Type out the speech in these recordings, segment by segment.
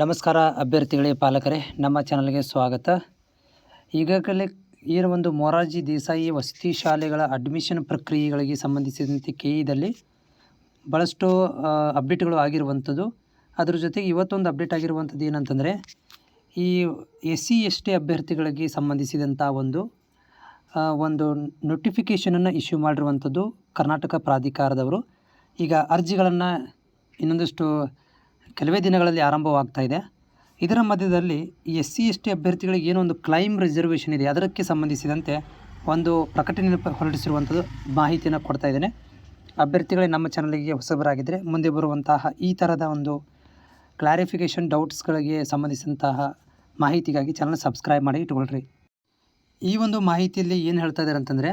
ನಮಸ್ಕಾರ ಅಭ್ಯರ್ಥಿಗಳೇ, ಪಾಲಕರೇ, ನಮ್ಮ ಚಾನಲ್ಗೆ ಸ್ವಾಗತ. ಈಗಾಗಲೇ ಏನು ಒಂದು ಮೊರಾರ್ಜಿ ದೇಸಾಯಿ ವಸತಿ ಶಾಲೆಗಳ ಅಡ್ಮಿಷನ್ ಪ್ರಕ್ರಿಯೆಗಳಿಗೆ ಸಂಬಂಧಿಸಿದಂತೆ ಕೆ ಇದಲ್ಲಿ ಭಾಳಷ್ಟು ಅಪ್ಡೇಟ್ಗಳು ಆಗಿರುವಂಥದ್ದು. ಅದ್ರ ಜೊತೆಗೆ ಇವತ್ತೊಂದು ಅಪ್ಡೇಟ್ ಆಗಿರುವಂಥದ್ದು ಏನಂತಂದರೆ, ಈ ಎಸ್ ಸಿ ಎಸ್ ಟಿ ಅಭ್ಯರ್ಥಿಗಳಿಗೆ ಸಂಬಂಧಿಸಿದಂಥ ಒಂದು ಒಂದು ನೋಟಿಫಿಕೇಷನನ್ನು ಇಶ್ಯೂ ಮಾಡಿರುವಂಥದ್ದು ಕರ್ನಾಟಕ ಪ್ರಾಧಿಕಾರದವರು. ಈಗ ಅರ್ಜಿಗಳನ್ನು ಇನ್ನೊಂದಷ್ಟು ಕೆಲವೇ ದಿನಗಳಲ್ಲಿ ಆರಂಭವಾಗ್ತಾ ಇದೆ. ಇದರ ಮಧ್ಯದಲ್ಲಿ ಎಸ್ ಸಿ, ಎಸ್ ಟಿ ಅಭ್ಯರ್ಥಿಗಳಿಗೆ ಏನೊಂದು ಕ್ಲೈಮ್ ರಿಸರ್ವೇಷನ್ ಇದೆ. ಅದಕ್ಕೆ ಸಂಬಂಧಿಸಿದಂತೆ ಒಂದು ಪ್ರಕಟಣೆ ಹೊರಡಿಸಿರುವಂಥದ್ದು ಮಾಹಿತಿಯನ್ನು ಕೊಡ್ತಾ ಇದ್ದೇನೆ. ಅಭ್ಯರ್ಥಿಗಳೇ ನಮ್ಮ ಚಾನಲಿಗೆ ಹೊಸಬರಾಗಿದ್ದರೆ ಮುಂದೆ ಬರುವಂತಹ ಈ ಥರದ ಒಂದು ಕ್ಲಾರಿಫಿಕೇಷನ್ ಡೌಟ್ಸ್ಗಳಿಗೆ ಸಂಬಂಧಿಸಿದಂತಹ ಮಾಹಿತಿಗಾಗಿ ಚಾನಲ್ ಸಬ್ಸ್ಕ್ರೈಬ್ ಮಾಡಿ ಇಟ್ಕೊಳ್ರಿ ಈ ಒಂದು ಮಾಹಿತಿಯಲ್ಲಿ ಏನು ಹೇಳ್ತಾ ಇದ್ದಾರೆ ಅಂತಂದರೆ,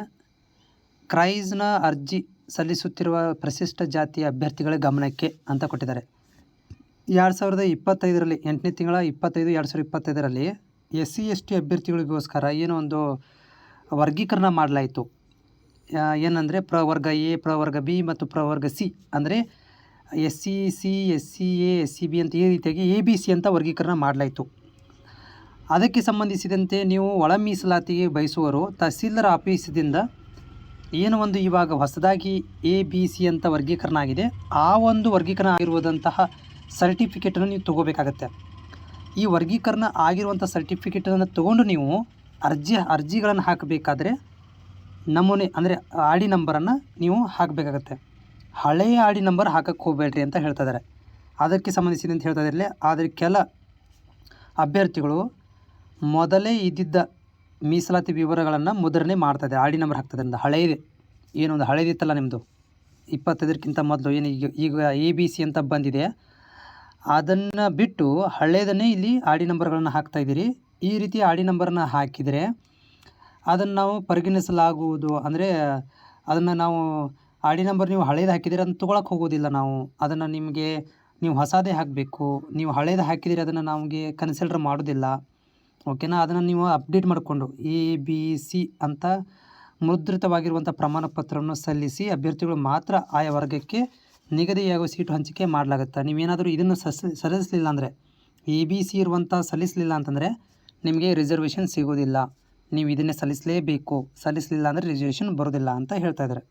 ಕ್ರೈಸ್ನ ಅರ್ಜಿ ಸಲ್ಲಿಸುತ್ತಿರುವ ಪ್ರಶಿಷ್ಟ ಜಾತಿಯ ಅಭ್ಯರ್ಥಿಗಳ ಗಮನಕ್ಕೆ ಅಂತ ಕೊಟ್ಟಿದ್ದಾರೆ. ಎರಡು ಸಾವಿರದ ಇಪ್ಪತ್ತೈದರಲ್ಲಿ, ಎಂಟನೇ ತಿಂಗಳ ಇಪ್ಪತ್ತೈದು, ಎರಡು ಸಾವಿರದ ಇಪ್ಪತ್ತೈದರಲ್ಲಿ ಎಸ್ ಸಿ, ಎಸ್ ಟಿ ಅಭ್ಯರ್ಥಿಗಳಿಗೋಸ್ಕರ ಏನೋ ಒಂದು ವರ್ಗೀಕರಣ ಮಾಡಲಾಯಿತು. ಏನಂದರೆ ಪ್ರವರ್ಗ ಎ, ಪ್ರವರ್ಗ ಬಿ ಮತ್ತು ಪ್ರವರ್ಗ ಸಿ. ಅಂದರೆ S C C, S C, A, S C, B ಅಂತ ಈ ರೀತಿಯಾಗಿ ಎ, ಬಿ, ಸಿ ಅಂತ ವರ್ಗೀಕರಣ ಮಾಡಲಾಯಿತು. ಅದಕ್ಕೆ ಸಂಬಂಧಿಸಿದಂತೆ ನೀವು ಒಳ ಮೀಸಲಾತಿಗೆ ಬಯಸುವರು ತಹಸೀಲ್ದಾರ್ ಆಫೀಸದಿಂದ ಏನು ಒಂದು ಇವಾಗ ಹೊಸದಾಗಿ ಎ, ಬಿ, ಸಿ ಅಂತ ವರ್ಗೀಕರಣ ಆಗಿದೆ. ಆ ಒಂದು ವರ್ಗೀಕರಣ ಆಗಿರುವುದಂತಹ ಸರ್ಟಿಫಿಕೇಟನ್ನು ನೀವು ತೊಗೋಬೇಕಾಗತ್ತೆ. ಈ ವರ್ಗೀಕರಣ ಆಗಿರುವಂಥ ಸರ್ಟಿಫಿಕೇಟನ್ನು ತೊಗೊಂಡು ನೀವು ಅರ್ಜಿ, ಅರ್ಜಿಗಳನ್ನು ಹಾಕಬೇಕಾದ್ರೆ ನಮೂನೆ ಅಂದರೆ ಆಡಿ ನಂಬರನ್ನು ನೀವು ಹಾಕಬೇಕಾಗತ್ತೆ. ಹಳೆಯ ಆಡಿ ನಂಬರ್ ಹಾಕಕ್ಕೆ ಹೋಗಬೇಡ್ರಿ ಅಂತ ಹೇಳ್ತಾ ಇದ್ದಾರೆ. ಅದಕ್ಕೆ ಸಂಬಂಧಿಸಿದಂತ ಹೇಳ್ತಾ ಇದ್ದಾರೆ ಆದರೆ ಕೆಲ ಅಭ್ಯರ್ಥಿಗಳು ಮೊದಲೇ ಇದ್ದಿದ್ದ ಮೀಸಲಾತಿ ವಿವರಗಳನ್ನು ಮುದ್ರಣೆ ಮಾಡ್ತಾಯಿದೆ ಆಡಿ ನಂಬರ್ ಹಾಕ್ತದೆ ಹಳೆಯದೇ ಏನೊಂದು ಹಳೆಯದಿತ್ತಲ್ಲ ನಿಮ್ಮದು ಇಪ್ಪತ್ತೈದಕ್ಕಿಂತ ಮೊದಲು, ಏನು ಈಗ ಈಗ ಎ ಬಿ ಸಿ ಅಂತ ಬಂದಿದೆ. ಅದನ್ನು ಬಿಟ್ಟು ಹಳೇದನ್ನೇ ಇಲ್ಲಿ ಆಡಿ ನಂಬರ್ಗಳನ್ನು ಹಾಕ್ತಾಯಿದ್ದೀರಿ ಈ ರೀತಿ ಆಡಿ ನಂಬರನ್ನ ಹಾಕಿದರೆ ಅದನ್ನು ನಾವು ಪರಿಗಣಿಸಲಾಗುವುದು. ಅಂದರೆ ಅದನ್ನು ನಾವು ಆಡಿ ನಂಬರ್ ನೀವು ಹಳೇದು ಹಾಕಿದರೆ ಅದನ್ನು ತೊಗೊಳಕ್ಕೆ ಹೋಗೋದಿಲ್ಲ ನಾವು. ಅದನ್ನು ನಿಮಗೆ ನೀವು ಹೊಸದೇ ಹಾಕಬೇಕು. ನೀವು ಹಳೇದು ಹಾಕಿದರೆ ಅದನ್ನು ನಮಗೆ ಕನ್ಸಿಡರ್ ಮಾಡೋದಿಲ್ಲ. ಓಕೆನಾ? ಅದನ್ನು ನೀವು ಅಪ್ಡೇಟ್ ಮಾಡಿಕೊಂಡು ಎ, ಬಿ, ಸಿ ಅಂತ ಮುದ್ರಿತವಾಗಿರುವಂಥ ಪ್ರಮಾಣ ಪತ್ರವನ್ನು ಸಲ್ಲಿಸಿ ಅಭ್ಯರ್ಥಿಗಳು ಮಾತ್ರ ಆಯಾ ವರ್ಗಕ್ಕೆ ನಿಗದಿಯಾಗುವ ಸೀಟು ಹಂಚಿಕೆ ಮಾಡಲಾಗುತ್ತೆ? ನೀವೇನಾದರೂ ಇದನ್ನು ಸಸ್ ಸಲ್ಲಿಸಲಿಲ್ಲ ಅಂದರೆ? ಎ, ಬಿ, ಸಿ ಇರುವಂಥ ಸಲ್ಲಿಸಲಿಲ್ಲ ಅಂತಂದರೆ ನಿಮಗೆ ರಿಸರ್ವೇಷನ್ ಸಿಗೋದಿಲ್ಲ ನೀವು ಇದನ್ನೇ ಸಲ್ಲಿಸಲೇಬೇಕು. ಸಲ್ಲಿಸಲಿಲ್ಲ ಅಂದರೆ ರಿಸರ್ವೇಷನ್ ಬರೋದಿಲ್ಲ ಅಂತ ಹೇಳ್ತಾ ಇದ್ದಾರೆ.